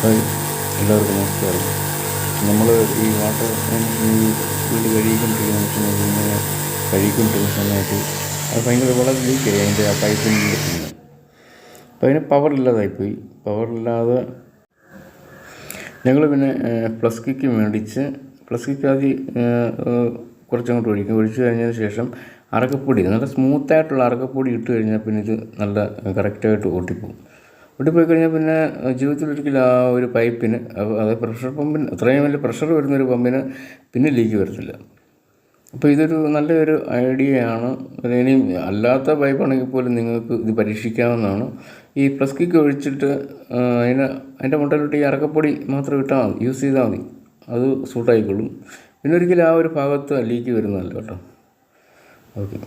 Hi എല്ലാവർക്കും നമസ്കാരം. നമ്മൾ ഈ വാട്ടർ ഈ വീട് കഴുകിക്കൊണ്ടിരിക്കുന്ന മെഷീൻ ഇങ്ങനെ കഴുകിക്കൊണ്ടിരിക്കുന്ന സമയത്ത് അത് ഭയങ്കര വളരെ ലീക്കായി അതിന്റെ ആ പൈപ്പിന്റെ പിന്നെ അപ്പോൾ അതിന് പവർ ഇല്ലാതായിപ്പോയി. പവറില്ലാതെ ഞങ്ങൾ പിന്നെ പ്ലസ് കിക്ക് മേടിച്ച് പ്ലസ് കിക്ക് ആദ്യം കുറച്ചങ്ങോട്ട് ഒഴിക്കും. ഒഴിച്ചു കഴിഞ്ഞതിന് ശേഷം അറക്കപ്പൊടി നല്ല സ്മൂത്തായിട്ടുള്ള അറക്കപ്പൊടി ഇട്ട് കഴിഞ്ഞാൽ പിന്നെ ഇത് നല്ല കറക്റ്റായിട്ട് ഓട്ടിപ്പോവും ഓട്ടിപ്പോയി കഴിഞ്ഞാൽ പിന്നെ ജീവിതത്തിൽ ഒരിക്കലും ആ ഒരു പൈപ്പിന് അത് പ്രഷർ പമ്പിന് അത്രയും വലിയ പ്രഷർ വരുന്നൊരു പമ്പിന് പിന്നെ ലീക്ക് വരത്തില്ല. അപ്പോൾ ഇതൊരു നല്ലൊരു ഐഡിയയാണ് ഇനി അല്ലാത്ത പൈപ്പാണെങ്കിൽ പോലും നിങ്ങൾക്ക് ഇത് പരീക്ഷിക്കാവുന്നതാണ്. ഈ പ്ലസ് കിക്ക് ഒഴിച്ചിട്ട് അതിന് അതിന്റെ മുട്ടയിലോട്ട് ഈ അറക്കപ്പൊടി മാത്രം ഇട്ടാൽ മതി യൂസ് ചെയ്താൽ മതി. അത് സൂട്ടായിക്കൊള്ളും പിന്നെ ഒരിക്കലും ആ ഒരു ഭാഗത്ത് ലീക്ക് വരുന്നതല്ല കേട്ടോ. ഓക്കെ